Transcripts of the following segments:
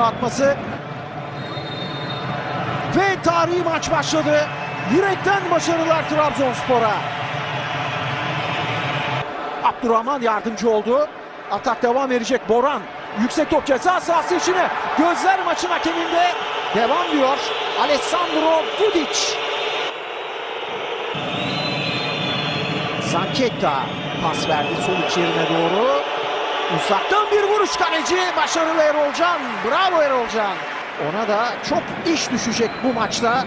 atması ve tarihi maç başladı. Yürekten başarılar Trabzonspor'a. Abdurrahman yardımcı oldu. Atak devam edecek. Boran yüksek top ceza sahası içine. Gözler maçın hakeminde. Devam diyor. Alessandro Dudic. Zanketta pas verdi sol içerine doğru. Uzaktan bir vuruş kaleci. Başarılı Erolcan. Bravo Erolcan. Ona da çok iş düşecek bu maçta.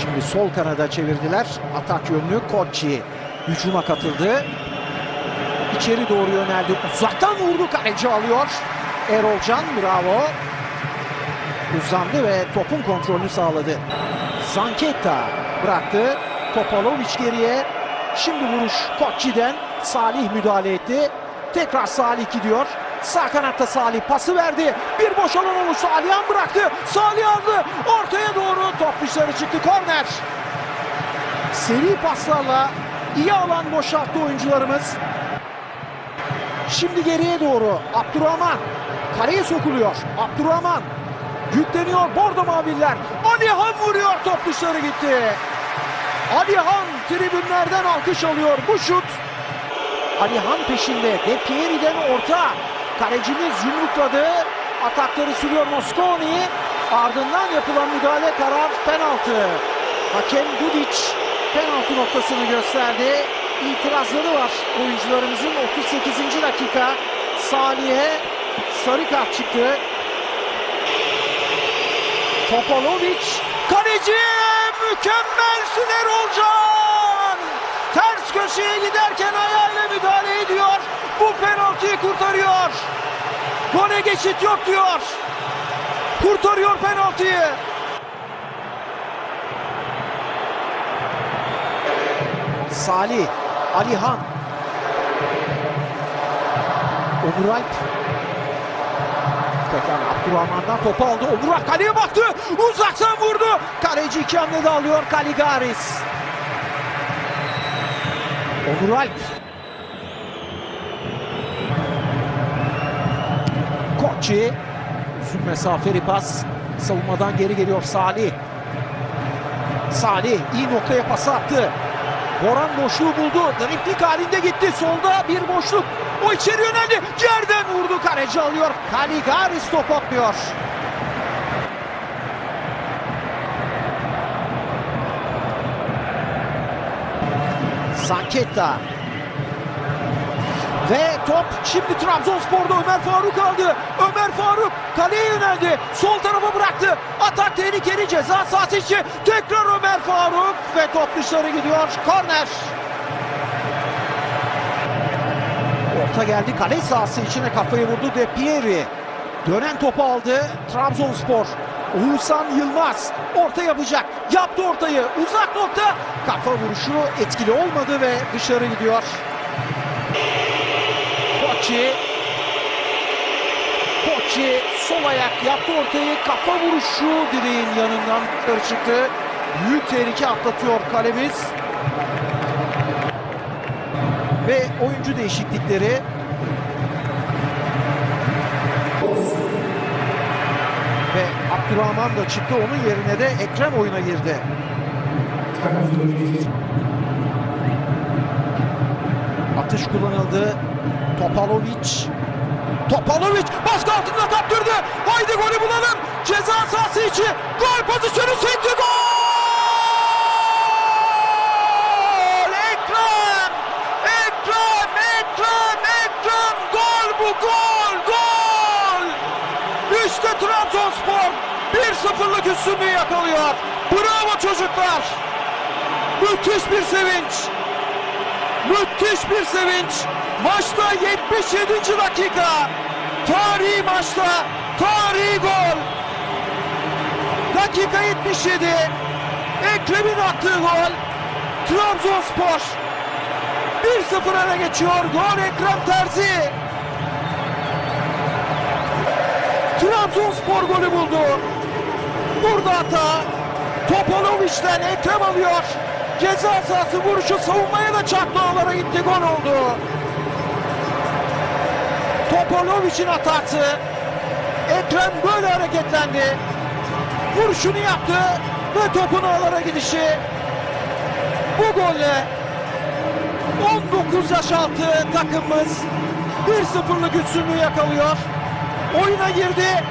Şimdi sol kanada çevirdiler. Atak yönlü Koçi hücuma katıldı. İçeri doğru yöneldi. Uzaktan vurdu. Kaleci alıyor. Erolcan bravo. Uzandı ve topun kontrolünü sağladı. Zanketta bıraktı. Topalovic geriye. Şimdi vuruş Koçi'den. Salih müdahale etti. Tekrar Salih gidiyor. Sağ kanatta Salih pası verdi. Bir boş alan oluştu. Alihan bıraktı. Salih aldı. Ortaya doğru top dışarı çıktı. Korner. Seri paslarla iyi alan boşalttı oyuncularımız. Şimdi geriye doğru Abdurrahman. Kaleye sokuluyor. Abdurrahman. Yükleniyor Bordo Maviller. Alihan vuruyor. Top dışarı gitti. Alihan tribünlerden alkış alıyor. Bu şut Alihan peşinde. De Pieri'den orta. Kalecimiz yumrukladı. Atakları sürüyor Mosconi. Ardından yapılan müdahale karar penaltı. Hakem Dudic penaltı noktasını gösterdi. İtirazları var oyuncularımızın 38. dakika. Salih'e sarı kart çıktı. Topalovic kaleci mükemmelsin Erolcan. Ters köşeye giderken ayağıyla müdahale ediyor. Bu penaltıyı kurtarıyor. Gole geçit yok diyor. Kurtarıyor penaltıyı. Salih, Alihan. Onuralp. Tekrar Abdurrahman'dan topu aldı. Onuralp kaleye baktı. Uzaktan vurdu. Kaleci iki hamlede alıyor Kaligaris. Onuralp. Koçi. Uzun mesafeli pas. Savunmadan geri geliyor Salih. Salih iyi noktaya pas attı. Boran boşluğu buldu. Driplik halinde gitti. Solda bir boşluk. O içeri yöneldi. Yerden vurdu. Kaleci alıyor. Kaligaris top atlıyor. Sanketta. Ve top şimdi Trabzonspor'da Ömer Faruk aldı. Ömer Faruk kaleye yöneldi. Sol tarafa bıraktı. Atak tehlikeli ceza sahası içi. Tekrar Ömer Faruk ve top dışarı gidiyor. Korner. Orta geldi kale sahası içine kafayı vurdu De Pieri. Dönen topu aldı Trabzonspor. Oğuzhan Yılmaz orta yapacak. Yaptı ortayı. Uzak nokta. Kafa vuruşu etkili olmadı ve dışarı gidiyor. Koçi. Koçi sol ayak yaptı ortayı. Kafa vuruşu direğin yanından çıktı. Büyük tehlike atlatıyor kalemiz. Ve oyuncu değişiklikleri. Ve Abdurrahman da çıktı. Onun yerine de Ekrem oyuna girdi. Atış kullanıldı. Topalovic. Topalovic baskı altında kaptırdı. Haydi golü bulalım. Ceza sahası içi. Gol pozisyonu sekti. Gol! Ekrem! Ekrem! Ekrem! Ekrem! Gol bu gol! Gol! İşte Trabzonspor 1-0'lık üstünlüğü yakalıyor. Bravo çocuklar. Müthiş bir sevinç. Müthiş bir sevinç. Maçta 77. dakika. Tarihi maçta tarihi gol. Dakika 77. Ekrem'in attığı gol. Trabzonspor 1-0 öne geçiyor. Gol Ekrem Terzi. Trabzonspor golü buldu. Burada hata. Topolovic'den Ekrem alıyor. Ceza sahası vuruşu savunmaya da çarptı ağlara gitti gol oldu. Top Topolovic'in hatası. Ekrem böyle hareketlendi. Vuruşunu yaptı ve topun ağlara gidişi. Bu golle 19 yaş altı takımımız 1-0'lık üstünlüğü yakalıyor. Oyuna girdi.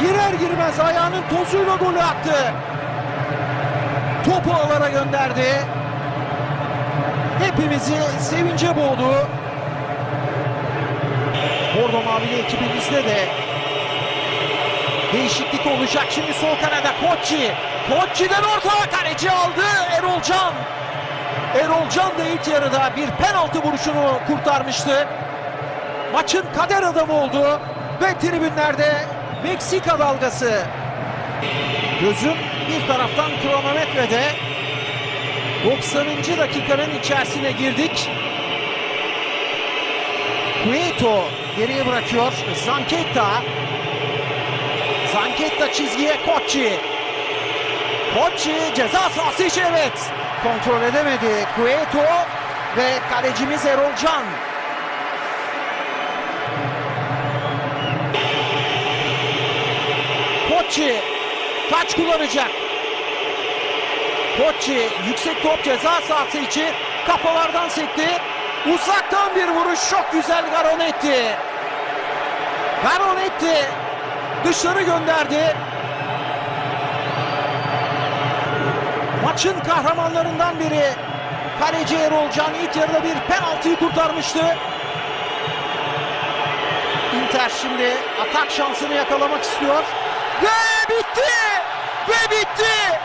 Girer girmez ayağının tozuyla golü attı. Topu ağlara gönderdi. Hepimizi sevince boğdu. Bordo Mavili ekibimizde de değişiklik olacak. Şimdi sol kanada Koçi. Koçi'den orta kaleci aldı Erol Can. Erol Can da ilk yarıda bir penaltı vuruşunu kurtarmıştı. Maçın kader adamı oldu ve tribünlerde Meksika dalgası. Gözüm bir taraftan kronometrede 90. dakikanın içerisine girdik. Cueto geriye bırakıyor. Zanketta. Zanketta çizgiye Koçi. Koçi ceza sahası içi evet. Kontrol edemedi Cueto ve kalecimiz Erol Can. Koçi taç kullanacak. Koçi yüksek top ceza sahası içi kafalardan sekti. Uzaktan bir vuruş çok güzel Garonetti. Garonetti dışarı gönderdi. Maçın kahramanlarından biri kaleci Erol Can ilk yarıda bir penaltıyı kurtarmıştı. Inter şimdi atak şansını yakalamak istiyor. Ve bitti! Ve bitti!